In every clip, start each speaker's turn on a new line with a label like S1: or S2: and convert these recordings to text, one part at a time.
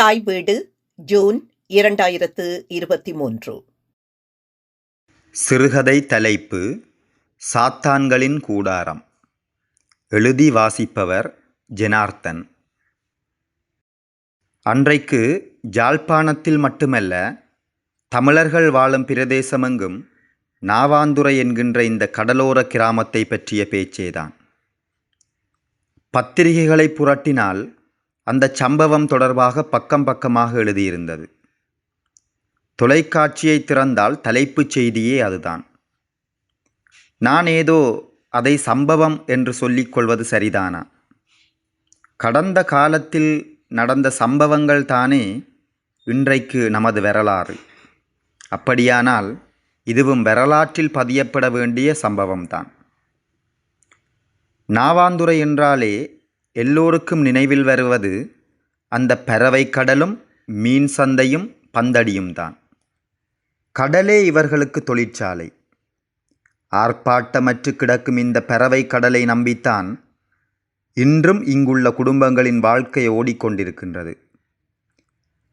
S1: தாய் வீடு ஜூன் இரண்டாயிரத்து இருபத்தி மூன்று.
S2: சிறுகதை தலைப்பு சாத்தான்களின் கூடாரம். எழுதி வாசிப்பவர் ஜெனார்த்தன். அன்றைக்கு ஜாழ்ப்பாணத்தில் மட்டுமல்ல தமிழர்கள் வாழும் பிரதேசமெங்கும் நாவாந்துரை என்கின்ற இந்த கடலோர கிராமத்தை பற்றிய பேச்சேதான். பத்திரிகைகளை புரட்டினால் அந்த சம்பவம் தொடர்பாக பக்கம் பக்கமாக எழுதியிருந்தது. தொலைக்காட்சியை திறந்தால் தலைப்புச் செய்தியே அதுதான். நான் ஏதோ அதை சம்பவம் என்று சொல்லிக்கொள்வது சரிதானா? கடந்த காலத்தில் நடந்த சம்பவங்கள் தானே இன்றைக்கு நமது வரலாறு. அப்படியானால் இதுவும் வரலாற்றில் பதியப்பட வேண்டிய சம்பவம்தான். நாவாந்துரை என்றாலே எல்லோருக்கும் நினைவில் வருவது அந்த பறவை கடலும் மீன் சந்தையும் பந்தடியும் தான். கடலே இவர்களுக்கு தொழிற்சாலை. ஆர்ப்பாட்டமற்று கிடக்கும் இந்த பறவை கடலை நம்பித்தான் இன்றும் இங்குள்ள குடும்பங்களின் வாழ்க்கை ஓடிக்கொண்டிருக்கின்றது.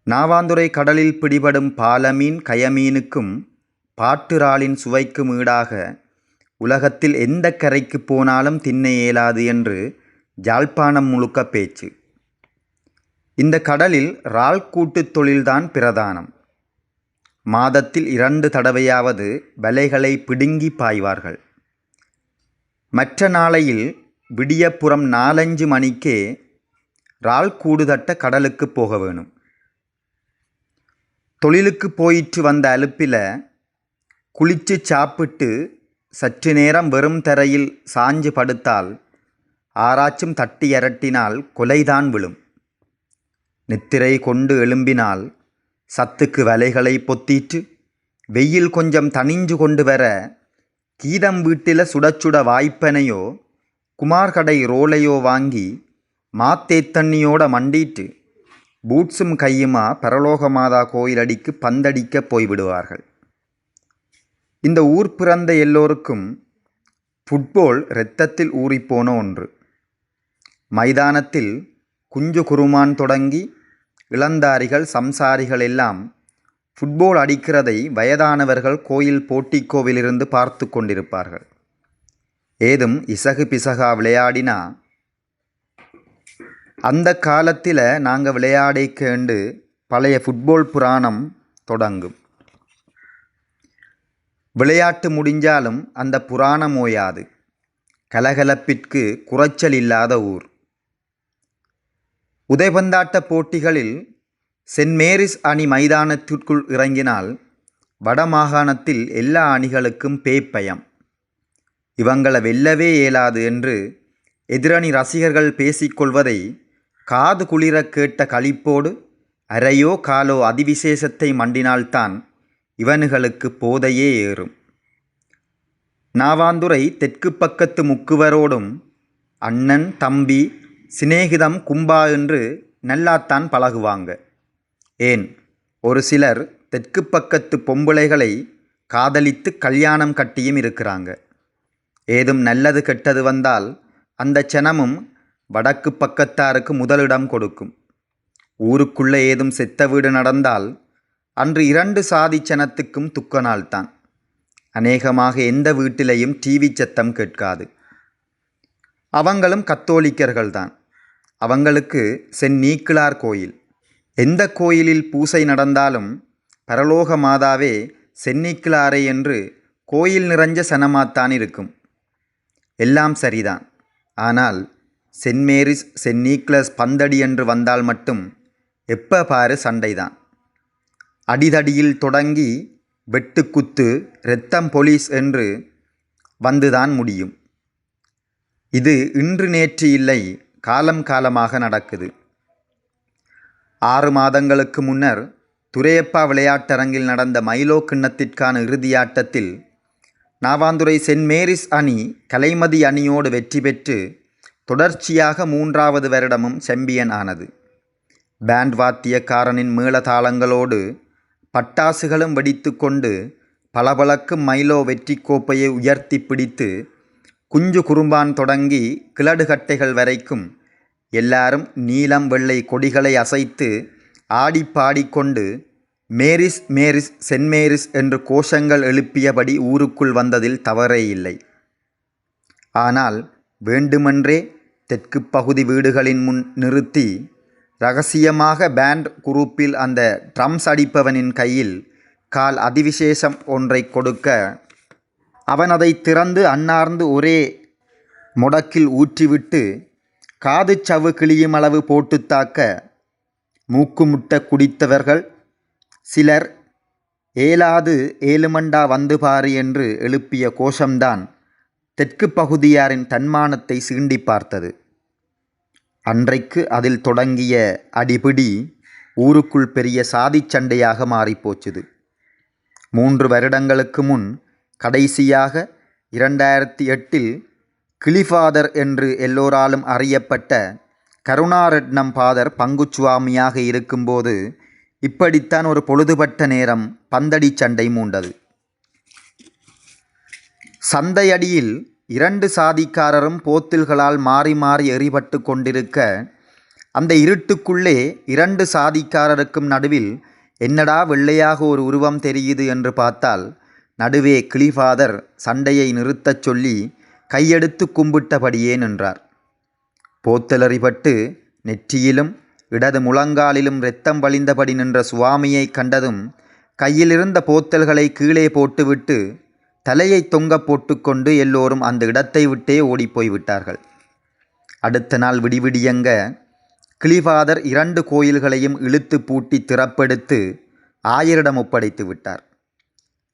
S2: நாவாந்துறை கடலில் பிடிபடும் பாலமீன் கயமீனுக்கும் பாட்டுராளின் சுவைக்கும் ஈடாக உலகத்தில் எந்த கரைக்கு போனாலும் தின்ன இயலாது என்று ஜாழ்ப்பாணம் முழுக்க பேச்சு. இந்த கடலில் இறால் கூட்டுத் தொழில்தான் பிரதானம். மாதத்தில் இரண்டு தடவையாவது வலைகளை பிடுங்கி பாய்வார்கள். மற்ற நாளையில் விடியப்புறம் நாலஞ்சு மணிக்கே இறால் கூடுதட்ட கடலுக்கு போக வேணும். தொழிலுக்கு போயிற்று வந்த அலுப்பில் குளிச்சு சாப்பிட்டு சற்று நேரம் வெறும் தரையில் சாஞ்சு படுத்தால் ஆராய்ச்சும் தட்டி அரட்டினால் கொலைதான் விழும். நித்திரை கொண்டு எழும்பினால் சத்துக்கு வலைகளை பொத்திட்டு வெயில் கொஞ்சம் தணிஞ்சு கொண்டு வர கீதம் வீட்டில் சுடச்சுட வாய்ப்பனையோ குமார் கடை ரோலையோ வாங்கி மாத்தேத்தண்ணியோட மண்டிட்டு பூட்ஸும் கையுமா பரலோக மாதா கோயிலடிக்கு பந்தடிக்க போய்விடுவார்கள். இந்த ஊர் பிறந்த எல்லோருக்கும் ஃபுட்பால் இரத்தத்தில் ஊறிப்போன ஒன்று. மைதானத்தில் குஞ்சு குருமான் தொடங்கி இளந்தாரிகள் சம்சாரிகள் எல்லாம் ஃபுட்பால் அடிக்கிறதை வயதானவர்கள் கோயில் போட்டிக்கோவிலிருந்து பார்த்து கொண்டிருப்பார்கள். ஏதும் இசகு பிசகா விளையாடினா? அந்த காலத்தில் நாங்கள் விளையாடிக்கேண்டு பழைய ஃபுட்பால் புராணம் தொடங்கும். விளையாட்டு முடிஞ்சாலும் அந்த புராணம் ஓயாது. கலகலப்பிற்கு குறைச்சல் இல்லாத ஊர். உதைபந்தாட்ட போட்டிகளில் சென்ட் மேரிஸ் அணி மைதானத்திற்குள் இறங்கினால் வடமாகாணத்தில் எல்லா அணிகளுக்கும் பேப்பயம். இவங்களை வெல்லவே இயலாது என்று எதிரணி ரசிகர்கள் பேசிக்கொள்வதை காது குளிர கேட்ட களிப்போடு அரையோ காலோ அதிவிசேஷத்தை மண்டினால்தான் இவனுகளுக்கு போதையே ஏறும். நாவாந்துரை தெற்கு பக்கத்து முக்குவரோடும் அண்ணன் தம்பி சிநேகிதம் கும்பா என்று நல்லாத்தான் பழகுவாங்க. ஏன்? ஒரு சிலர் தெற்கு பக்கத்து பொம்பளைகளை காதலித்து கல்யாணம் கட்டியும் இருக்கிறாங்க. ஏதும் நல்லது கெட்டது வந்தால் அந்த சனமும் வடக்கு பக்கத்தாருக்கு முதலிடம் கொடுக்கும். ஊருக்குள்ளே ஏதும் செத்த வீடு நடந்தால் அன்று இரண்டு சாதி சனத்துக்கும் துக்க நாள்தான். அநேகமாக எந்த வீட்டிலையும் டிவி சத்தம் கேட்காது. அவங்களும் கத்தோலிக்கர்கள்தான். அவங்களுக்கு சென் நீக்கிளார் கோயில். எந்த கோயிலில் பூசை நடந்தாலும் பரலோக மாதாவே செந்நீக்கிளாரே என்று கோயில் நிறைஞ்ச சனமாத்தான் இருக்கும். எல்லாம் சரிதான். ஆனால் சென்ட் மேரிஸ் சென்ட் நீக்லஸ் பந்தடி என்று வந்தால் மட்டும் எப்போ பாரு சண்டைதான். அடிதடியில் தொடங்கி வெட்டுக்குத்து இரத்தம் போலீஸ் என்று வந்துதான் முடியும். இது இன்று நேற்று இல்லை காலம் காலமாக நடக்குது. ஆறு மாதங்களுக்கு முன்னர் துரையப்பா விளையாட்டரங்கில் நடந்த மைலோ கிண்ணத்திற்கான இறுதியாட்டத்தில் நாவாந்துரை சென்ட் மேரிஸ் அணி கலைமதி அணியோடு வெற்றி பெற்று தொடர்ச்சியாக மூன்றாவது வருடமும் செம்பியன் ஆனது. பேண்ட் வாத்தியக்காரனின் மேளதாளங்களோடு பட்டாசுகளும் வெடித்து கொண்டு பளபளக்கும் மைலோ வெற்றி கோப்பையை உயர்த்தி பிடித்து குஞ்சு குறும்பான் தொடங்கி கிளடுகட்டைகள் வரைக்கும் எல்லாரும் நீலம் வெள்ளை கொடிகளை அசைத்து ஆடிப்பாடிக்கொண்டு மேரிஸ் மேரிஸ் சென்ட் மேரிஸ் என்று கோஷங்கள் எழுப்பியபடி ஊருக்குள் வந்ததில் தவறே இல்லை. ஆனால் வேண்டுமென்றே தெற்கு பகுதி வீடுகளின் முன் நிறுத்தி ரகசியமாக பேண்ட் குரூப்பில் அந்த ட்ரம்ஸ் அடிப்பவனின் கையில் கால் அதிவிசேஷம் ஒன்றை கொடுக்க அவன் அதை திறந்து அன்னார்ந்து ஒரே முடக்கில் ஊற்றிவிட்டு காது சவு கிளியும் அளவு போட்டு தாக்க மூக்குமுட்ட குடித்தவர்கள் சிலர் ஏலாது ஏழுமண்டா வந்து பாரு என்று எழுப்பிய கோஷம்தான் தெற்கு பகுதியாரின் தன்மானத்தை சீண்டி பார்த்தது. அன்றைக்கு அதில் தொடங்கிய அடிபிடி ஊருக்குள் பெரிய சாதிச் சண்டையாக மாறிப்போச்சுது மூன்று வருடங்களுக்கு முன் கடைசியாக இரண்டாயிரத்தி எட்டில் கிளிஃபாதர் என்று எல்லோராலும் அறியப்பட்ட கருணாரட்னம் பாதர் பங்குச்சுவாமியாக இருக்கும்போது இப்படித்தான் ஒரு பொழுதுபட்ட நேரம் பந்தடி சண்டை மூண்டது. சந்தையடியில் இரண்டு சாதிக்காரரும் போத்தில்களால் மாறி மாறி எறிபட்டு கொண்டிருக்க அந்த இருட்டுக்குள்ளே இரண்டு சாதிக்காரருக்கும் நடுவில் என்னடா வெள்ளையாக ஒரு உருவம் தெரியுது என்று பார்த்தால் நடுவே கிளிஃபாதர் சண்டையை நிறுத்தச் சொல்லி கையெடுத்து கும்பிட்டபடியே நின்றார். போத்தலறிபட்டு நெற்றியிலும் இடது முழங்காலிலும் இரத்தம் வழிந்தபடி நின்ற சுவாமியை கண்டதும் கையிலிருந்த போத்தல்களை கீழே போட்டுவிட்டு தலையை தொங்க போட்டுக்கொண்டு எல்லோரும் அந்த இடத்தை விட்டே ஓடிப்போய்விட்டார்கள் அடுத்த நாள் விடிவிடியங்க கிளிஃபாதர் இரண்டு கோயில்களையும் இழுத்து பூட்டி திறப்பெடுத்து ஆயரிடம் ஒப்படைத்து விட்டார்.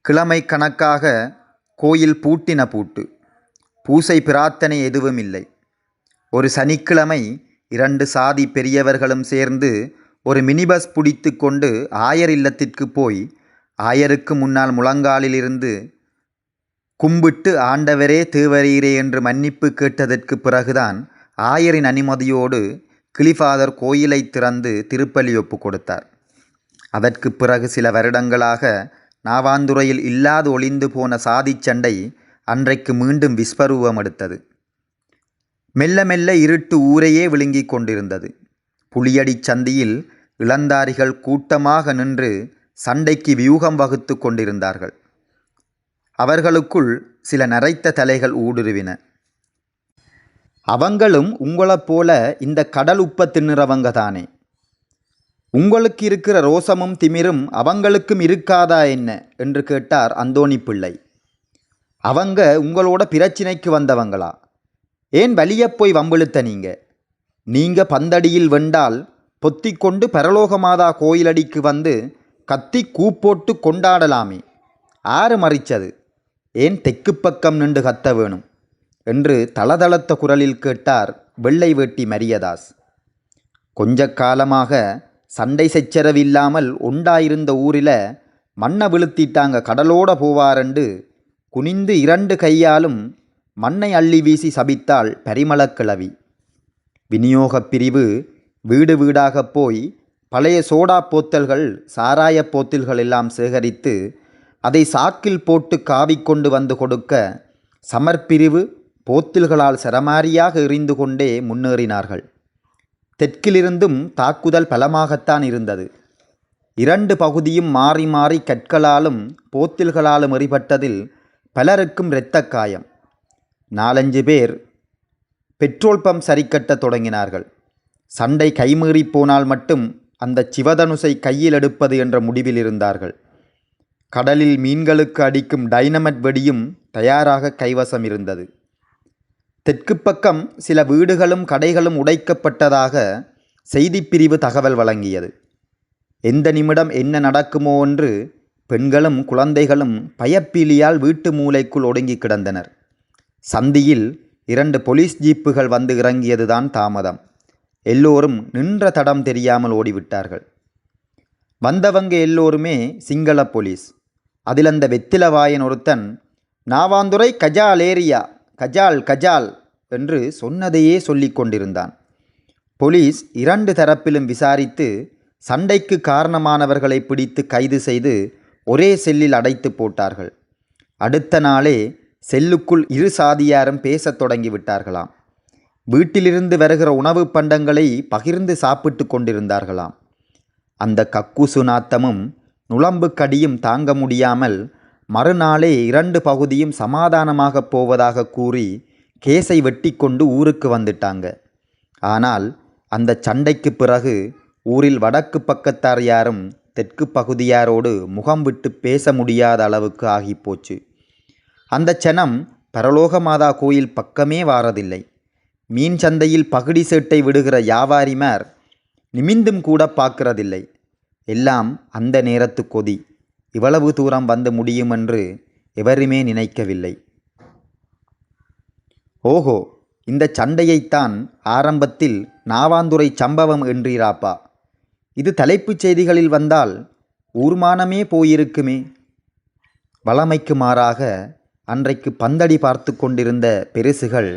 S2: கிழமை கணக்காக கோயில் பூட்டின பூட்டு. பூசை பிரார்த்தனை எதுவும் இல்லை ஒரு சனிக்கிழமை இரண்டு சாதி பெரியவர்களும் சேர்ந்து ஒரு மினிபஸ் பிடித்து கொண்டு ஆயர் இல்லத்திற்கு போய் ஆயருக்கு முன்னால் முழங்காலிலிருந்து கும்பிட்டு ஆண்டவரே தேவரீரே என்று மன்னிப்பு கேட்டதற்கு பிறகுதான் ஆயரின் அனுமதியோடு கிளிஃபாதர் கோயிலை திறந்து திருப்பலி ஒப்பு கொடுத்தார். அதற்கு பிறகு சில வருடங்களாக நாவாந்துறையில் இல்லாது ஒளிந்து போன சாதிச் சண்டை அன்றைக்கு மீண்டும் விஸ்வரூபம் எடுத்தது. மெல்ல மெல்ல இருட்டு ஊரையே விழுங்கிக் கொண்டிருந்தது. புலியடிச் சந்தியில் இளந்தாரிகள் கூட்டமாக நின்று சண்டைக்கு வியூகம் வகுத்து கொண்டிருந்தார்கள். அவர்களுக்குள் சில நரைத்த தலைகள் ஊடுருவின. அவங்களும் உங்களைப் போல இந்த கடல் உப்ப தின்னுறவங்க தானே உங்களுக்கு இருக்கிற ரோசமும் திமிரும் அவங்களுக்கும் இருக்காதா என்ன? என்று கேட்டார் அந்தோணி பிள்ளை. அவங்க உங்களோட பிரச்சினைக்கு வந்தவங்களா? ஏன் வலிய போய் வம்பிழுத்த நீங்க? நீங்க பந்தடியில் வெண்டால் பொத்திக்கொண்டு பரலோகமாதா கோயிலடிக்கு வந்து கத்தி கூப்போட்டு கொண்டாடலாமே. ஆறு மறிச்சது. ஏன் தெற்கு பக்கம் நின்று கத்த வேணும்? என்று தளதளத்த குரலில் கேட்டார் வெள்ளை வேட்டி மரியதாஸ். கொஞ்ச காலமாக சண்டை சச்சரவில்லாமல் உண்டாயிருந்த ஊரில் மண்ணை விழுத்திட்டாங்க கடலோட போவாரண்டு. குனிந்து இரண்டு கையாலும் மண்ணை அள்ளி வீசி சபித்தாள் பரிமளக்கிழவி விநியோகப் பிரிவு வீடு வீடாகப் போய் பழைய சோடா போத்தல்கள் சாராய போத்தல்கள் எல்லாம் சேகரித்து அதை சாக்கில் போட்டு காவிக்கொண்டு வந்து கொடுக்க சமர்பிரிவு போத்தில்களால் சரமாரியாக எறிந்து கொண்டே முன்னேறினார்கள். தெற்கிலிருந்தும் தாக்குதல் பலமாகத்தான் இருந்தது. இரண்டு பகுதியும் மாறி மாறி கற்களாலும் போத்தில்களாலும் எறிபட்டதில் பலருக்கும் இரத்த காயம். நாலஞ்சு பேர் பெட்ரோல் பம்ப் சரிக்கட்ட தொடங்கினார்கள். சண்டை கைமீறி போனால் மட்டும் அந்த சிவதனுசை கையில் எடுப்பது என்ற முடிவில் இருந்தார்கள். கடலில் மீன்களுக்கு அடிக்கும் டைனமட் வெடியும் தயாராக கைவசம் இருந்தது. தெற்கு பக்கம் சில வீடுகளும் கடைகளும் உடைக்கப்பட்டதாக செய்திப்பிரிவு தகவல் வழங்கியது. எந்த நிமிடம் என்ன நடக்குமோ என்று பெண்களும் குழந்தைகளும் பயப்பீலியால் வீட்டு மூலைக்குள் ஒடுங்கி கிடந்தனர். சந்தியில் இரண்டு போலீஸ் ஜீப்புகள் வந்து இறங்கியதுதான் தாமதம். எல்லோரும் நின்ற தடம் தெரியாமல் ஓடிவிட்டார்கள். வந்தவங்க எல்லோருமே சிங்கள போலீஸ். அதில் அந்த வெத்திலவாயன் ஒருத்தன் நாவாந்துறை கஜா லேரியா கஜால் கஜால் என்று சொன்னதையே சொல்லிக் கொண்டிருந்தான். போலீஸ் இரண்டு தரப்பிலும் விசாரித்து சண்டைக்கு காரணமானவர்களை பிடித்து கைது செய்து ஒரே செல்லில் அடைத்து போட்டார்கள். அடுத்த நாளே செல்லுக்குள் இரு சாதியாரும் பேசத் தொடங்கிவிட்டார்களாம் வீட்டிலிருந்து வருகிற உணவுப் பண்டங்களை பகிர்ந்து சாப்பிட்டு கொண்டிருந்தார்களாம். அந்த கக்குசு நாத்தமும் நுளம்பு கடியும் தாங்க முடியாமல் மறுநாளே இரண்டு பகுதியும் சமாதானமாகப் போவதாக கூறி கேஸை வெட்டி கொண்டு ஊருக்கு வந்துட்டாங்க. ஆனால் அந்த சண்டைக்கு பிறகு ஊரில் வடக்கு பக்கத்தார் யாரும் தெற்கு பகுதியாரோடு முகம் விட்டு பேச முடியாத அளவுக்கு ஆகிப்போச்சு அந்த சனம் பரலோக மாதா கோயில் பக்கமே வாரதில்லை. மீன் சந்தையில் பகுடி சேட்டை விடுகிற வியாபாரிமார் நிமிந்தும் கூட பார்க்கறதில்லை. எல்லாம் அந்த நேரத்து கொதி. இவ்வளவு தூரம் வந்து முடியுமென்று எவருமே நினைக்கவில்லை. ஓஹோ இந்த சண்டையைத்தான் ஆரம்பத்தில் நாவாந்துரை சம்பவம் என்றீராப்பா. இது தலைப்புச் செய்திகளில் வந்தால் ஊர்மானமே போயிருக்குமே. வளமைக்கு மாறாக அன்றைக்கு பந்தடி பார்த்து கொண்டிருந்த பெருசுகள்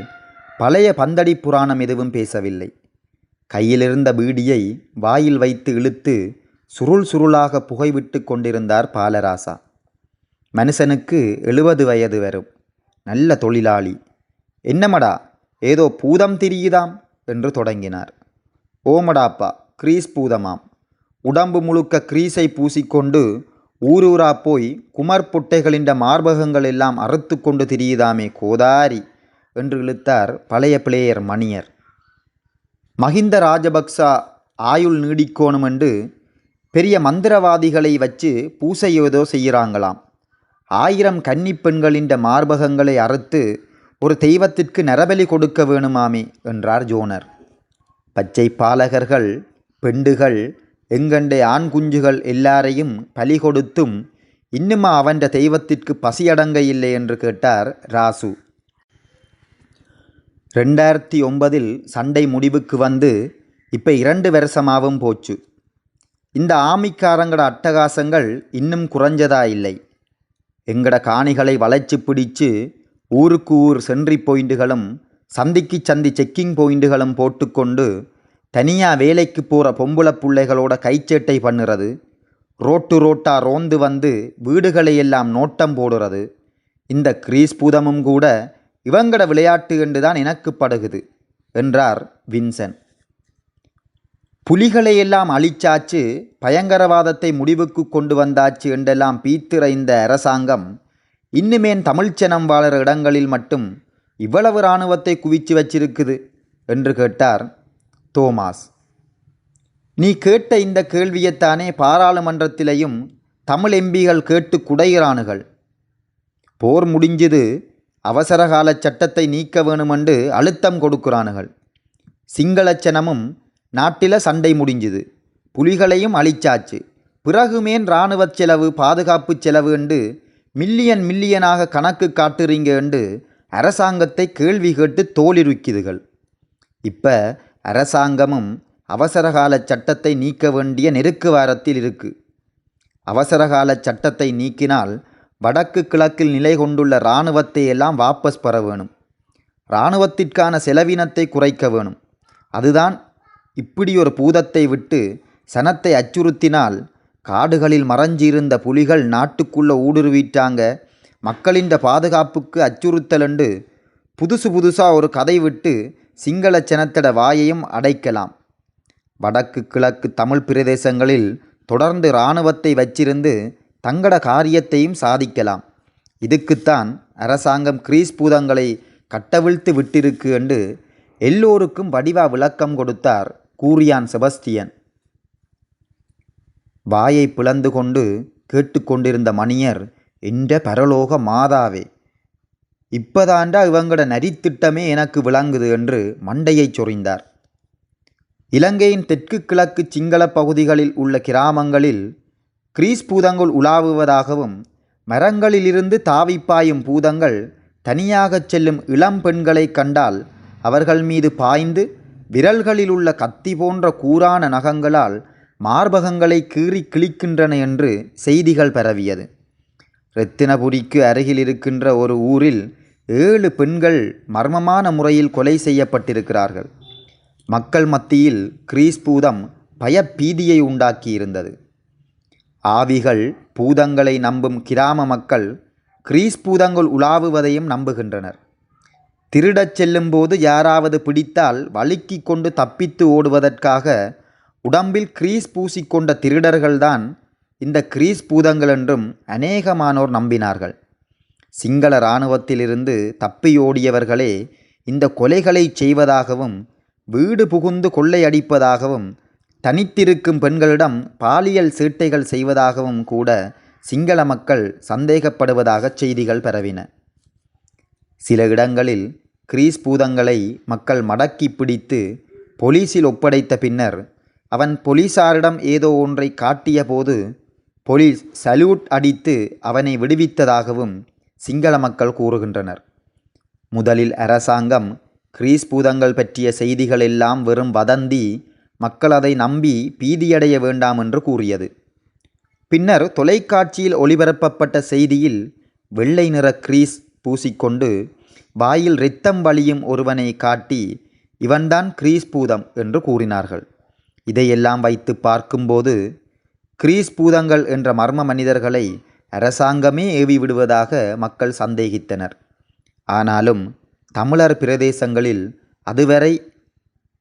S2: பழைய பந்தடி புராணம் எதுவும் பேசவில்லை. கையிலிருந்த பீடியை வாயில் வைத்து இழுத்து சுருள் சுருளாக புகைவிட்டு கொண்டிருந்தார் பாலராசா. மனுஷனுக்கு எழுபது வயது வரும். நல்ல தொழிலாளி. என்னமடா ஏதோ பூதம் திரியுதாம்? என்று தொடங்கினார். ஓமடாப்பா கிரீஸ் பூதமாம். உடம்பு முழுக்க கிரீஸை பூசிக்கொண்டு ஊரூரா போய் குமர் புட்டைகளின் மார்பகங்கள் எல்லாம் அறுத்து கொண்டு திரியுதாமே கோதாரி என்று இழுத்தார் பழைய பிளேயர் மணியர். மஹிந்த ராஜபக்சா ஆயுள் நீடிக்கோணும் என்று பெரிய மந்திரவாதிகளை வச்சு பூசை ஏதோ செய்கிறாங்களாம். ஆயிரம் கன்னிப்பெண்களின் மார்பகங்களை அறுத்து ஒரு தெய்வத்திற்கு நரபலி கொடுக்க வேணுமாமே என்றார் ஜோனர். பச்சை பாலகர்கள் பெண்டுகள் எங்கண்டே ஆண் குஞ்சுகள் எல்லாரையும் பலி கொடுத்தும் இன்னுமா அவன்ற தெய்வத்திற்கு பசியடங்க இல்லை என்று கேட்டார் ராசு. ரெண்டாயிரத்தி ஒன்பதில் சண்டை முடிவுக்கு வந்து இப்போ இரண்டு வருஷமாகவும் போச்சு. இந்த ஆமிக்காரங்கட அட்டகாசங்கள் இன்னும் குறைஞ்சதா இல்லை. எங்கட காணிகளை வளைச்சு பிடிச்சு ஊருக்கு ஊர் சென்ட்ரி பாயிண்ட்டுகளும் சந்திக்கு சந்தி செக்கிங் பாயிண்ட்டுகளும் போட்டுக்கொண்டு தனியாக வேலைக்கு போகிற பொம்பளை பிள்ளைகளோட கைச்சேட்டை பண்ணுறது ரோட்டு ரோட்டா ரோந்து வந்து வீடுகளை எல்லாம் நோட்டம் போடுறது இந்த கிரீஸ் பூதமும் கூட இவங்கட விளையாட்டு என்று தான் எனக்கு படுகுது என்றார் வின்சன். புலிகளை எல்லாம் அழிச்சாச்சு பயங்கரவாதத்தை முடிவுக்கு கொண்டு வந்தாச்சு என்றெல்லாம் பீத்திரைந்த அரசாங்கம் இன்னுமேன் தமிழ்ச்சனம் வாழற இடங்களில் மட்டும் இவ்வளவு இராணுவத்தை குவிச்சு வச்சிருக்குது என்று கேட்டார் தோமாஸ். நீ கேட்ட இந்த கேள்வியைத்தானே பாராளுமன்றத்திலையும் தமிழ் எம்பிகள் கேட்டு குடைகிறானுகள் போர் முடிஞ்சது அவசரகால சட்டத்தை நீக்க வேணுமென்று அழுத்தம் கொடுக்கிறானுகள். சிங்களச்சனமும் நாட்டில் சண்டை முடிஞ்சுது. புலிகளையும் அழிச்சாச்சு. பிறகுமேன் இராணுவ செலவு பாதுகாப்பு செலவு என்று மில்லியன் மில்லியனாக கணக்கு காட்டுறீங்க என்று அரசாங்கத்தை கேள்வி கேட்டு தோலிருக்குதுகள் இப்போ அரசாங்கமும் அவசரகால சட்டத்தை நீக்க வேண்டிய நெருக்கு வாரத்தில் இருக்கு. அவசரகால சட்டத்தை நீக்கினால் வடக்கு கிழக்கில் நிலை கொண்டுள்ள இராணுவத்தை எல்லாம் வாபஸ் பெற வேணும். இராணுவத்திற்கான செலவினத்தை குறைக்க வேணும். அதுதான் இப்படி ஒரு பூதத்தை விட்டு சனத்தை அச்சுறுத்தினால் காடுகளில் மறைஞ்சிருந்த புலிகள் நாட்டுக்குள்ளே ஊடுருவிட்டாங்க. மக்களின் பாதுகாப்புக்கு அச்சுறுத்தலண்டு புதுசு புதுசாக ஒரு கதை விட்டு சிங்கள சனத்தட வாயையும் அடைக்கலாம். வடக்கு கிழக்கு தமிழ் பிரதேசங்களில் தொடர்ந்து இராணுவத்தை வச்சிருந்து தங்கட காரியத்தையும் சாதிக்கலாம். இதுக்குத்தான் அரசாங்கம் கிரீஸ் பூதங்களை கட்டவிழ்த்து விட்டிருக்கு என்று எல்லோருக்கும் வடிவா விளக்கம் கொடுத்தார் கூரியான் செபஸ்டியன் வாயை பிளந்து கொண்டு கேட்டுக்கொண்டிருந்த மணியர் என்ற பரலோக மாதாவே இப்பதாண்டா இவங்கட நரித்திட்டமே எனக்கு விளங்குது என்று மண்டையைச் சொறிந்தார் இலங்கையின் தெற்கு கிழக்கு சிங்கள பகுதிகளில் உள்ள கிராமங்களில் கிரீஸ் பூதங்கள் உலாவுவதாகவும் மரங்களிலிருந்து தாவிப்பாயும் பூதங்கள் தனியாகச் செல்லும் இளம் பெண்களைக் கண்டால் அவர்கள் மீது பாய்ந்து விரல்களில் உள்ள கத்தி போன்ற கூரான நகங்களால் மார்பகங்களை கீறி கிழிக்கின்றன என்று செய்திகள் பரவியது. ரத்தினபுரிக்கு அருகில் இருக்கின்ற ஒரு ஊரில் ஏழு பெண்கள் மர்மமான முறையில் கொலை செய்யப்பட்டிருக்கிறார்கள். மக்கள் மத்தியில் கிரீஸ் பூதம் பயப்பீதியை உண்டாக்கியிருந்தது. ஆவிகள் பூதங்களை நம்பும் கிராம மக்கள் கிரீஸ் பூதங்கள் உலாவுவதையும் நம்புகின்றனர். திருடச் செல்லும்போது யாராவது பிடித்தால் வழுக்கிக் கொண்டு தப்பித்து ஓடுவதற்காக உடம்பில் கிரீஸ் பூசிக்கொண்ட திருடர்கள்தான் இந்த கிரீஸ் பூதங்கள் என்றும் அநேகமானோர் நம்பினார்கள். சிங்கள இராணுவத்திலிருந்து தப்பியோடியவர்களே இந்த கொலைகளை செய்வதாகவும் வீடு புகுந்து கொள்ளையடிப்பதாகவும் தனித்திருக்கும் பெண்களிடம் பாலியல் சீட்டைகள் செய்வதாகவும் கூட சிங்கள மக்கள் சந்தேகப்படுவதாக செய்திகள் பரவின. சில இடங்களில் கிரீஸ் பூதங்களை மக்கள் மடக்கி பிடித்து போலீசில் ஒப்படைத்த பின்னர் அவன் போலீசாரிடம் ஏதோ ஒன்றை காட்டிய போது போலீஸ் சல்யூட் அடித்து அவனை விடுவித்ததாகவும் சிங்கள மக்கள் கூறுகின்றனர். முதலில் அரசாங்கம் கிரீஸ் பூதங்கள் பற்றிய செய்திகள் எல்லாம் வெறும் வதந்தி மக்கள் அதை நம்பி பீதியடைய வேண்டாம் என்று கூறியது. பின்னர் தொலைக்காட்சியில் ஒளிபரப்பப்பட்ட செய்தியில் வெள்ளை நிற கிரீஸ் பூசிக்கொண்டு வாயில் இரத்தம் வழியும் ஒருவனை காட்டி இவன்தான் கிரீஸ் பூதம் என்று கூறினார்கள். இதையெல்லாம் வைத்து பார்க்கும்போது கிரீஸ் பூதங்கள் என்ற மர்ம மனிதர்களை அரசாங்கமே ஏவி விடுவதாக மக்கள் சந்தேகித்தனர். ஆனாலும் தமிழர் பிரதேசங்களில் அதுவரை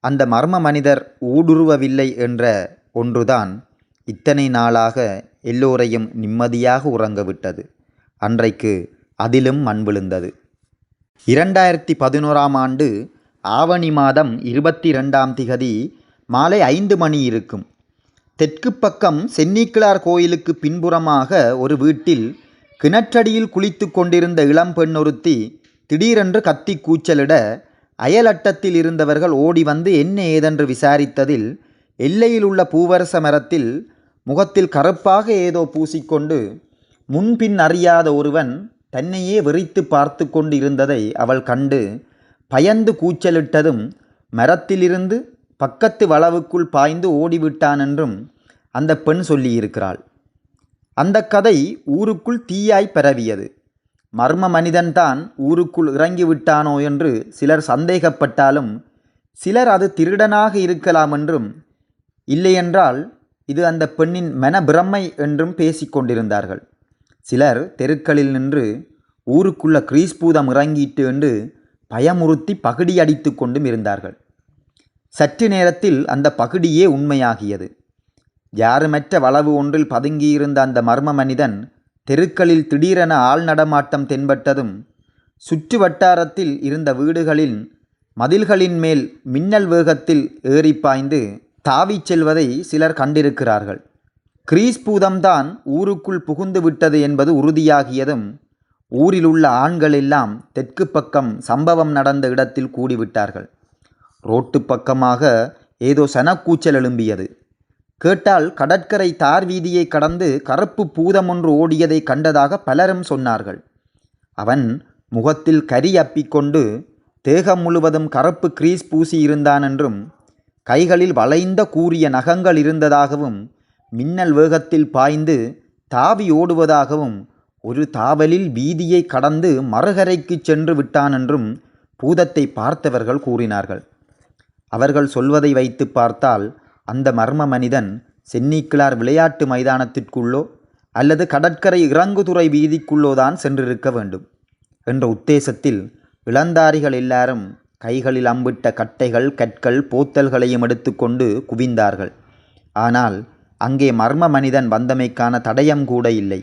S2: அந்த மர்ம மனிதர் ஊடுருவவில்லை என்ற ஒன்றுதான் இத்தனை நாளாக எல்லோரையும் நிம்மதியாக உறங்கவிட்டது அன்றைக்கு அதிலும் மண் விழுந்தது இரண்டாயிரத்தி பதினோராம் ஆண்டு ஆவணி மாதம் இருபத்தி ரெண்டாம் திகதி மாலை ஐந்து மணி இருக்கும். தெற்கு பக்கம் சென்னிக்கிழார் கோயிலுக்கு பின்புறமாக ஒரு வீட்டில் கிணற்றடியில் குளித்து கொண்டிருந்த இளம்பெண் ஒருத்தி திடீரென்று கத்தி கூச்சலிட அயலட்டத்தில் இருந்தவர்கள் ஓடி வந்து என்ன ஏதென்று விசாரித்ததில் எல்லையில் உள்ள பூவரச மரத்தில் முகத்தில் கருப்பாக ஏதோ பூசிக்கொண்டு முன்பின் அறியாத ஒருவன் தன்னையே வெறித்து பார்த்து கொண்டு இருந்ததை அவள் கண்டு பயந்து கூச்சலிட்டதும் மரத்திலிருந்து பக்கத்து வளவுக்குள் பாய்ந்து ஓடிவிட்டான் என்றும் அந்த பெண் சொல்லியிருக்கிறாள். அந்த கதை ஊருக்குள் தீயாய் பரவியது. மர்ம மனிதன்தான் ஊருக்குள் இறங்கிவிட்டானோ என்று சிலர் சந்தேகப்பட்டாலும் சிலர் அது திருடனாக இருக்கலாம் என்றும் இல்லையென்றால் இது அந்த பெண்ணின் மனப்பிரமை என்றும் பேசிக்கொண்டிருந்தார்கள் சிலர் தெருக்களில் நின்று ஊருக்குள்ள கிரீஸ்பூதம் இறங்கிட்டு என்று பயமுறுத்தி பகுடி அடித்து கொண்டும் இருந்தார்கள். சற்று நேரத்தில் அந்த பகுடியே உண்மையாகியது. யாருமற்ற வளவு ஒன்றில் பதுங்கியிருந்த அந்த மர்ம மனிதன் தெருக்களில் திடீரென ஆள் நடமாட்டம் தென்பட்டதும் சுற்று வட்டாரத்தில் இருந்த வீடுகளின் மதில்களின் மேல் மின்னல் வேகத்தில் ஏறி பாய்ந்து தாவிச் செல்வதை சிலர் கண்டிருக்கிறார்கள். கிரீஸ் பூதம்தான் ஊருக்குள் புகுந்து விட்டது என்பது உறுதியாகியதும் ஊரில் உள்ள ஆண்கள் எல்லாம் தெற்கு பக்கம் சம்பவம் நடந்த இடத்தில் கூடிவிட்டார்கள். ரோட்டு பக்கமாக ஏதோ சனக்கூச்சல் எழும்பியது. கேட்டால் கடற்கரை தார் வீதியை கடந்து கருப்பு பூதம் ஒன்று ஓடியதை கண்டதாக பலரும் சொன்னார்கள். அவன் முகத்தில் கரி அப்பிக்கொண்டு தேகம் முழுவதும் கருப்பு கிரீஸ் பூசி இருந்தான் என்றும் கைகளில் வளைந்த கூறிய நகங்கள் இருந்ததாகவும் மின்னல் வேகத்தில் பாய்ந்து தாவி ஓடுவதாகவும் ஒரு தாவலில் வீதியை கடந்து மறுகரைக்கு சென்று விட்டான் என்றும் பூதத்தை பார்த்தவர்கள் கூறினார்கள். அவர்கள் சொல்வதை வைத்து பார்த்தால் அந்த மர்ம மனிதன் சென்னிக்கிளார் விளையாட்டு மைதானத்திற்குள்ளோ அல்லது கடற்கரை இறங்குதுறை வீதிக்குள்ளோதான் சென்றிருக்க வேண்டும் என்ற உத்தேசத்தில் இளந்தாரிகள் எல்லாரும் கைகளில் அம்பிட்ட கட்டைகள் கற்கள் போத்தல்களையும் எடுத்துக்கொண்டு குவிந்தார்கள். ஆனால் அங்கே மர்ம மனிதன் வந்தமைக்கான தடயம் கூட இல்லை.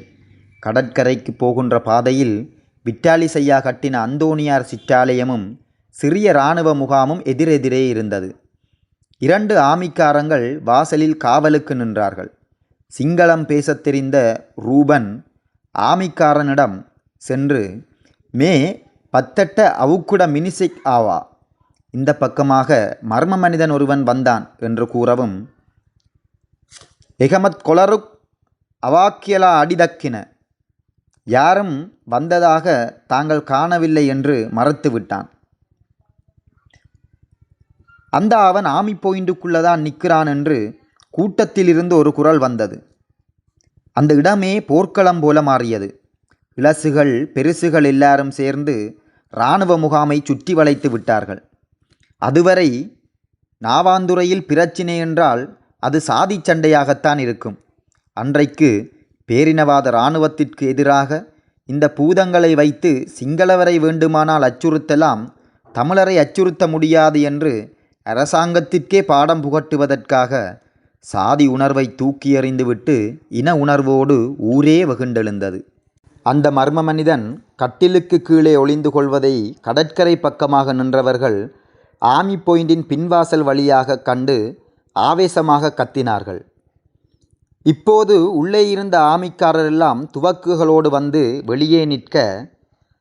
S2: கடற்கரைக்கு போகின்ற பாதையில் விட்டாலிசையா கட்டின அந்தோனியார் சிற்றாலயமும் சிறிய இராணுவ முகாமும் எதிரெதிரே இருந்தது. இரண்டு ஆமிக்காரங்கள் வாசலில் காவலுக்கு நின்றார்கள். சிங்களம் பேசத் தெரிந்த ரூபன் ஆமிக்காரனிடம் சென்று மே பத்தட்ட அவுக்குட மினிசிக் ஆவா? இந்த பக்கமாக மர்ம மனிதன் ஒருவன் வந்தான் என்று கூறவும் எகமத் கொலருக் அவாக்கியலா அடிதக்கின. யாரும் வந்ததாக தாங்கள் காணவில்லை என்று மறுத்துவிட்டான். அந்த அவன் ஆமி பாயிண்டுக்குள்ளதான் நிற்கிறான் என்று கூட்டத்திலிருந்து ஒரு குரல் வந்தது. அந்த இடமே போர்க்களம் போல மாறியது. இளசுகள் பெருசுகள் எல்லாரும் சேர்ந்து இராணுவ முகாமை சுற்றி வளைத்து விட்டார்கள். அதுவரை நாவாந்துறையில் பிரச்சினை என்றால் அது சாதி சண்டையாகத்தான் இருக்கும். அன்றைக்கு பேரினவாத இராணுவத்திற்கு எதிராக இந்த பூதங்களை வைத்து சிங்களவரை வேண்டுமானால் அச்சுறுத்தலாம் தமிழரை அச்சுறுத்த முடியாது என்று அரசாங்கத்திற்கே பாடம் புகட்டுவதற்காக சாதி உணர்வை தூக்கி எறிந்துவிட்டு இன உணர்வோடு ஊரே வெகுண்டெழுந்தது. அந்த மர்ம மனிதன் கட்டிலுக்கு கீழே ஒளிந்து கொள்வதை கடற்கரை பக்கமாக நின்றவர்கள் ஆமி பாயிண்டின் பின்வாசல் வழியாக கண்டு ஆவேசமாக கத்தினார்கள். இப்போது உள்ளே இருந்த ஆமிக்காரரெல்லாம் துவக்குகளோடு வந்து வெளியே நிற்க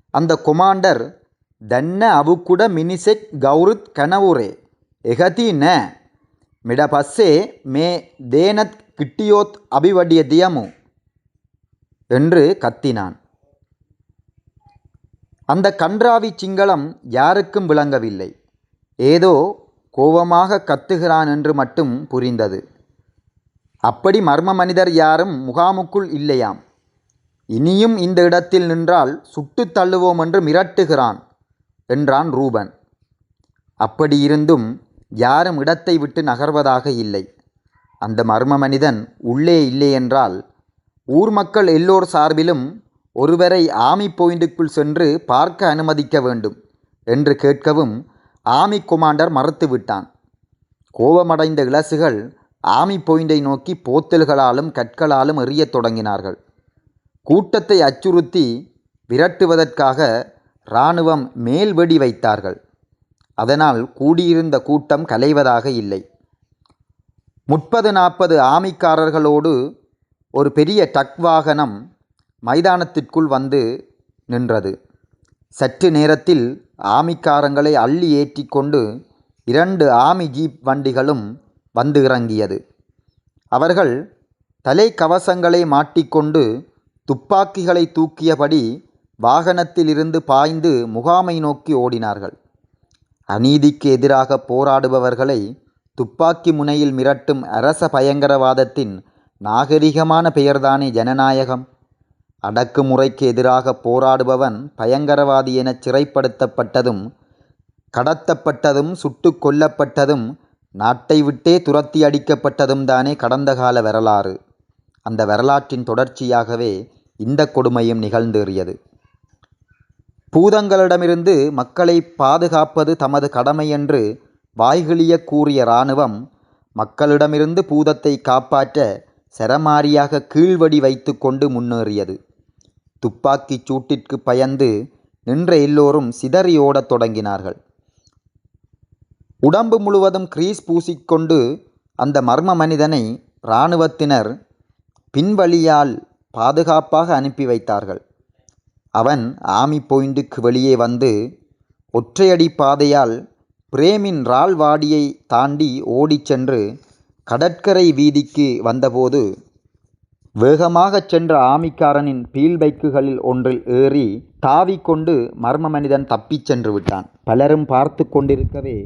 S2: அந்த கொமாண்டர் தன்ன அவுக்குட மினிசெக் கௌருத் கனவுரே எகதி ந மிட பஸ்ஸே மே தேனத் கிட்டியோத் அபிவடிய தியமு என்று கத்தினான். அந்த கன்றாவி சிங்களம் யாருக்கும் விளங்கவில்லை. ஏதோ கோபமாக கத்துகிறான் என்று மட்டும் புரிந்தது. அப்படி மர்ம மனிதர் யாரும் முகாமுக்குள் இல்லையாம். இனியும் இந்த இடத்தில் நின்றால் சுட்டுத் தள்ளுவோம் என்று மிரட்டுகிறான் என்றான் ரூபன். அப்படியிருந்தும் யாரும் இடத்தை விட்டு நகர்வதாக இல்லை. அந்த மர்ம மனிதன் உள்ளே இல்லையென்றால் ஊர் மக்கள் எல்லோர் சார்பிலும் ஒருவரை ஆமி பாயிண்டுக்குள் சென்று பார்க்க அனுமதிக்க வேண்டும் என்று கேட்கவும் ஆமி கொமாண்டர் மறுத்துவிட்டான். கோபமடைந்த இளசுகள் ஆமி பாயிண்டை நோக்கி போத்தல்களாலும் கற்களாலும் எறியத் தொடங்கினார்கள். கூட்டத்தை அச்சுறுத்தி விரட்டுவதற்காக இராணுவம் மேல் வெடி வைத்தார்கள். அதனால் கூடியிருந்த கூட்டம் கலைவதாக இல்லை. முப்பது நாற்பது ஆமிக்காரர்களோடு ஒரு பெரிய டக் வாகனம் மைதானத்திற்குள் வந்து நின்றது. சற்று நேரத்தில் ஆமிக்காரங்களை அள்ளி ஏற்றி கொண்டு இரண்டு ஆமி ஜீப் வண்டிகளும் வந்து இறங்கியது. அவர்கள் தலைக்கவசங்களை மாட்டிக்கொண்டு துப்பாக்கிகளை தூக்கியபடி வாகனத்திலிருந்து பாய்ந்து முகாமை நோக்கி ஓடினார்கள். அநீதிக்கு எதிராக போராடுபவர்களை துப்பாக்கி முனையில் மிரட்டும் அரச பயங்கரவாதத்தின் நாகரிகமான பெயர்தானே ஜனநாயகம். அடக்குமுறைக்கு எதிராக போராடுபவன் பயங்கரவாதி என சிறைப்படுத்தப்பட்டதும் கடத்தப்பட்டதும் சுட்டு கொல்லப்பட்டதும் நாட்டை விட்டே துரத்தி அடிக்கப்பட்டதும் தானே கடந்த கால வரலாறு. அந்த வரலாற்றின் தொடர்ச்சியாகவே இந்த கொடுமையும் நிகழ்ந்தேறியது. பூதங்களிடமிருந்து மக்களை பாதுகாப்பது தமது கடமை என்று வாய்கிழிய கூறிய இராணுவம் மக்களிடமிருந்து பூதத்தை காப்பாற்ற சரமாரியாக கீழ்வடி வைத்து கொண்டு முன்னேறியது. துப்பாக்கிச் சூட்டிற்கு பயந்து நின்ற எல்லோரும் சிதறி ஓடத் தொடங்கினார்கள். உடம்பு முழுவதும் கிரீஸ் பூசிக்கொண்டு அந்த மர்ம மனிதனை இராணுவத்தினர் பின்வழியால் பாதுகாப்பாக அனுப்பி வைத்தார்கள். அவன் ஆமி பாயிண்டுக்கு வெளியே வந்து ஒற்றையடி பாதையால் பிரேமின் ரால்வாடியை தாண்டி ஓடிச் சென்று கடற்கரை வீதிக்கு வந்தபோது வேகமாகச் சென்ற ஆமிக்காரனின் பீல் பைக்குகளில் ஒன்றில் ஏறி தாவிக்கொண்டு மர்ம மனிதன் தப்பிச் சென்று விட்டான். பலரும் பார்த்து கொண்டிருக்கவே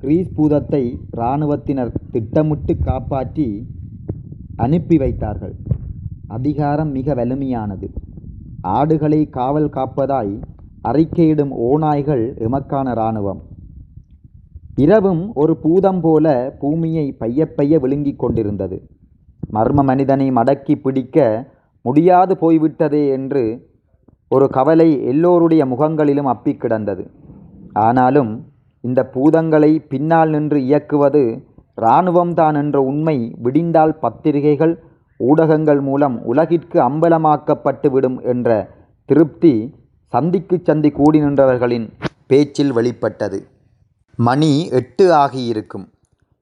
S2: கிரீஸ் பூதத்தை இராணுவத்தினர் திட்டமிட்டு காப்பாற்றி அனுப்பி வைத்தார்கள். அதிகாரம் மிக வலிமையானது. ஆடுகளை காவல் காப்பதாய் அறிக்கையிடும் ஓநாய்கள் எமக்கான இராணுவம். இரவும் ஒரு பூதம் போல பூமியை பைய பைய விழுங்கிக் கொண்டிருந்தது. மர்ம மனிதனை மடக்கி பிடிக்க முடியாது போய்விட்டதே என்று ஒரு கவலை எல்லோருடைய முகங்களிலும் அப்பிக் கிடந்தது. ஆனாலும் இந்த பூதங்களை பின்னால் நின்று இயக்குவது இராணுவம்தான் என்ற உண்மை விடிந்தால் பத்திரிகைகள் ஊடகங்கள் மூலம் உலகிற்கு அம்பலமாக்கப்பட்டுவிடும் என்ற திருப்தி சந்திக்கு சந்தி கூடி நின்றவர்களின் பேச்சில் வெளிப்பட்டது. மணி எட்டு ஆகியிருக்கும்.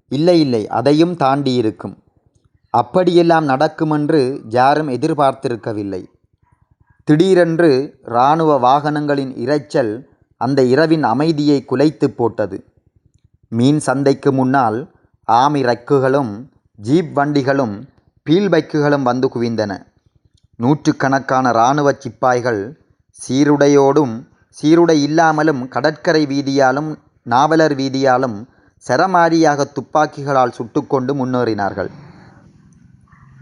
S2: இல்லை இல்லை அதையும் தாண்டி இருக்கும் அப்படியெல்லாம் நடக்குமென்று யாரும் எதிர்பார்த்திருக்கவில்லை. திடீரென்று இராணுவ வாகனங்களின் இரைச்சல் அந்த இரவின் அமைதியை குலைத்து போட்டது. மீன் சந்தைக்கு முன்னால் ஆமி ரக்குகளும் ஜீப் வண்டிகளும் பீல் பைக்குகளும் வந்து குவிந்தன. நூற்றுக்கணக்கான இராணுவ சிப்பாய்கள் சீருடையோடும் சீருடை இல்லாமலும் கடற்கரை வீதியாலும் நாவலர் வீதியாலும் சரமாரியாக துப்பாக்கிகளால் சுட்டுக்கொண்டு முன்னேறினார்கள்.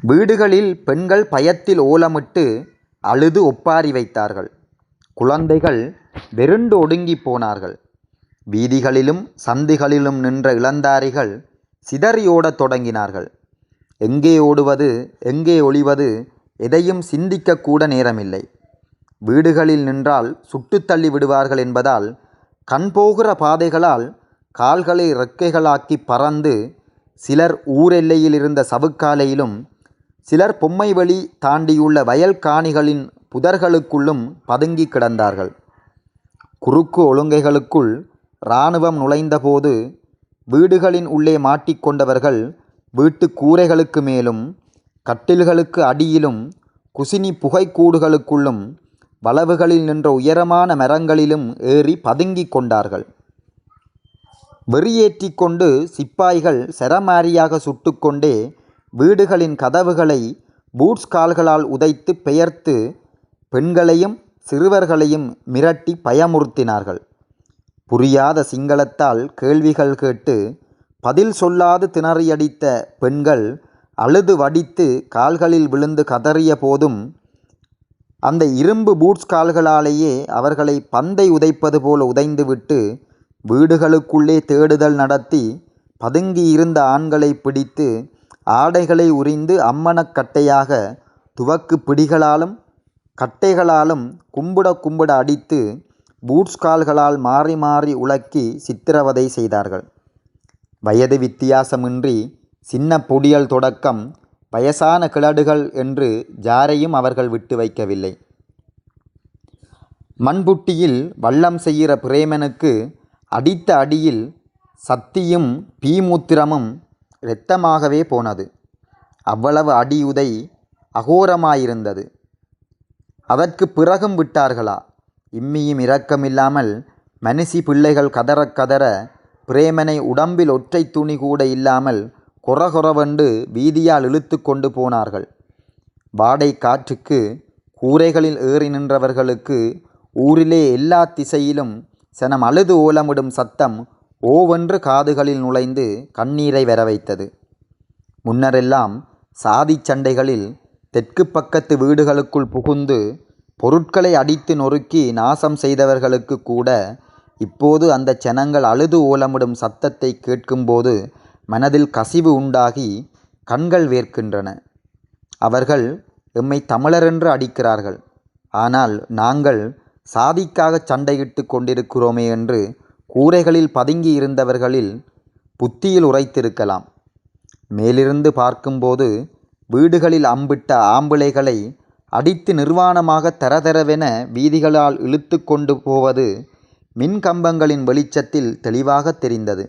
S2: வீடுகளில் பெண்கள் பயத்தில் ஓலமிட்டு அழுது ஒப்பாரி வைத்தார்கள். குழந்தைகள் வெருண்டு ஒடுங்கி போனார்கள். வீதிகளிலும் சந்திகளிலும் நின்ற இளந்தாரிகள் சிதறி ஓடத் தொடங்கினார்கள். எங்கே ஓடுவது எங்கே ஒளிவது எதையும் சிந்திக்கக்கூட நேரமில்லை. வீடுகளில் நின்றால் சுட்டுத் தள்ளி விடுவார்கள் என்பதால் கண் போகிற பாதைகளால் கால்களை இறக்கைகளாக்கி பறந்து சிலர் ஊரெல்லையில் இருந்த சவுக்காலையிலும் சிலர் பொம்மைவழி தாண்டியுள்ள வயல் காணிகளின் புதர்களுக்குள்ளும் பதுங்கி கிடந்தார்கள். குறுக்கு ஒழுங்கைகளுக்குள் இராணுவம் நுழைந்தபோது வீடுகளின் உள்ளே மாட்டிக்கொண்டவர்கள் வீட்டு கூரைகளுக்கு மேலும் கட்டில்களுக்கு அடியிலும் குசினி புகைக்கூடுகளுக்குள்ளும் வளவுகளில் நின்ற உயரமான மரங்களிலும் ஏறி பதுங்கிக் கொண்டார்கள். வெறியேற்றி கொண்டு சிப்பாய்கள் சரமாரியாக சுட்டுக்கொண்டே வீடுகளின் கதவுகளை பூட்ஸ் கால்களால் உதைத்து பெயர்த்து பெண்களையும் சிறுவர்களையும் மிரட்டி பயமுறுத்தினார்கள். புரியாத சிங்களத்தால் கேள்விகள் கேட்டு பதில் சொல்லாது திணறியடித்த பெண்கள் அழுது வடித்து கால்களில் விழுந்து கதறிய போதும் அந்த இரும்பு பூட்ஸ் கால்களாலேயே அவர்களை பந்தை உதைப்பது போல் உதைந்துவிட்டு வீடுகளுக்குள்ளே தேடுதல் நடத்தி பதுங்கி இருந்த ஆண்களை பிடித்து ஆடைகளை உரிந்து அம்மணக்கட்டையாக துவக்கு பிடிகளாலும் கட்டைகளாலும் கும்பிட கும்பிட அடித்து பூட்ஸ் கால்களால் மாறி மாறி உலக்கி சித்திரவதை செய்தார்கள். வயது வித்தியாசமின்றி சின்ன பொடியல் தொடக்கம் வயசான கிழடுகள் என்று ஜாரையும் அவர்கள் விட்டு வைக்கவில்லை. மண்புட்டியில் வள்ளம் செய்கிற பிரேமனுக்கு அடித்த அடியில் சத்தியும் பீமூத்திரமும் இரத்தமாகவே போனது. அவ்வளவு அடியுதை அகோரமாயிருந்தது. அதற்கு பிறகும் விட்டார்களா? இம்மியும் இரக்கமில்லாமல் மனுஷி பிள்ளைகள் கதற கதற பிரேமனை உடம்பில் ஒற்றை துணி கூட இல்லாமல் கொரகொரவென்று வீதியால் இழுத்து கொண்டு போனார்கள். வாடை காற்றுக்கு கூரைகளில் ஏறி நின்றவர்களுக்கு ஊரிலே எல்லா திசையிலும் சனம் அழுது ஓலமிடும் சத்தம் ஓவென்று காதுகளில் நுழைந்து கண்ணீரை வர வைத்தது முன்னரெல்லாம் சாதி சண்டைகளில் தெற்கு பக்கத்து வீடுகளுக்குள் புகுந்து பொருட்களை அடித்து நொறுக்கி நாசம் செய்தவர்களுக்கு கூட இப்போது அந்த ஜனங்கள் அழுது ஓலமிடும் சத்தத்தை கேட்கும்போது மனதில் கசிவு உண்டாகி கண்கள் வேர்க்கின்றன. அவர்கள் எம்மை தமிழரென்று அடிக்கிறார்கள். ஆனால் நாங்கள் சாதிக்காக சண்டையிட்டு கொண்டிருக்கிறோமே என்று கூரைகளில் பதுங்கி இருந்தவர்களில் புத்தியில் உரைத்திருக்கலாம். மேலிருந்து பார்க்கும்போது வீடுகளில் அம்பிட்ட ஆம்பிளைகளை அடித்து நிர்வாணமாக தரதரவென வீதிகளால் இழுத்து கொண்டு போவது மின் கம்பங்களின் வெளிச்சத்தில் தெளிவாக தெரிந்தது.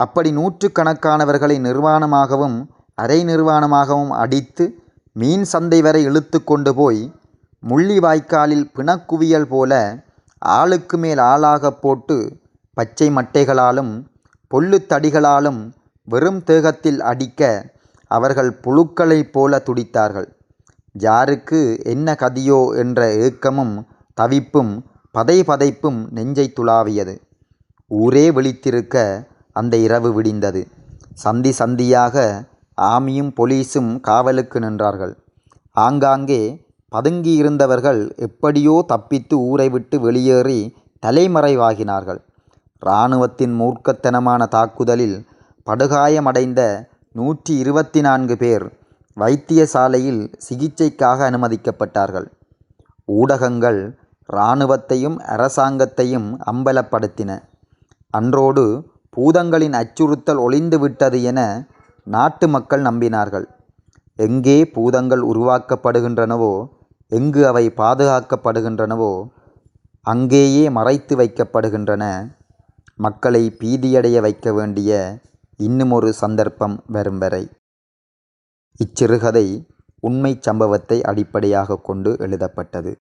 S2: அப்படி நூற்றுக்கணக்கானவர்களை நிர்வாணமாகவும் அரை நிர்வாணமாகவும் அடித்து மீன் சந்தை வரை இழுத்து கொண்டு போய் முள்ளி வாய்க்காலில் பிணக்குவியல் போல ஆளுக்கு மேல் ஆளாக போட்டு பச்சை மட்டைகளாலும் பொல்லுத்தடிகளாலும் வெறும் தேகத்தில் அடிக்க அவர்கள் புழுக்களைப் போல துடித்தார்கள். ஜாருக்கு என்ன கதியோ என்ற ஏக்கமும் தவிப்பும் பதை பதைப்பும் நெஞ்சை துளாவியது. ஊரே விழித்திருக்க அந்த இரவு விடிந்தது. சந்தி சந்தியாக ஆமியும் போலீஸும் காவலுக்கு நின்றார்கள். ஆங்காங்கே பதுங்கியிருந்தவர்கள் எப்படியோ தப்பித்து ஊரை விட்டு வெளியேறி தலைமறைவாகினார்கள். இராணுவத்தின் மூர்க்கத்தனமான தாக்குதலில் படுகாயமடைந்த நூற்றி இருபத்தி நான்கு பேர் வைத்தியசாலையில் சிகிச்சைக்காக அனுமதிக்கப்பட்டார்கள். ஊடகங்கள் இராணுவத்தையும் அரசாங்கத்தையும் அம்பலப்படுத்தின. அன்றோடு பூதங்களின் அச்சுறுத்தல் ஒளிந்து விட்டது என நாட்டு மக்கள் நம்பினார்கள். எங்கே பூதங்கள் உருவாக்கப்படுகின்றனவோ எங்கு அவை பாதுகாக்கப்படுகின்றனவோ அங்கேயே மறைத்து வைக்கப்படுகின்றன. மக்களை பீதியடைய வைக்க வேண்டிய இன்னுமொரு சந்தர்ப்பம் வரும் வரை. இச்சிறுகதை உண்மைச் சம்பவத்தை அடிப்படையாக கொண்டு எழுதப்பட்டது.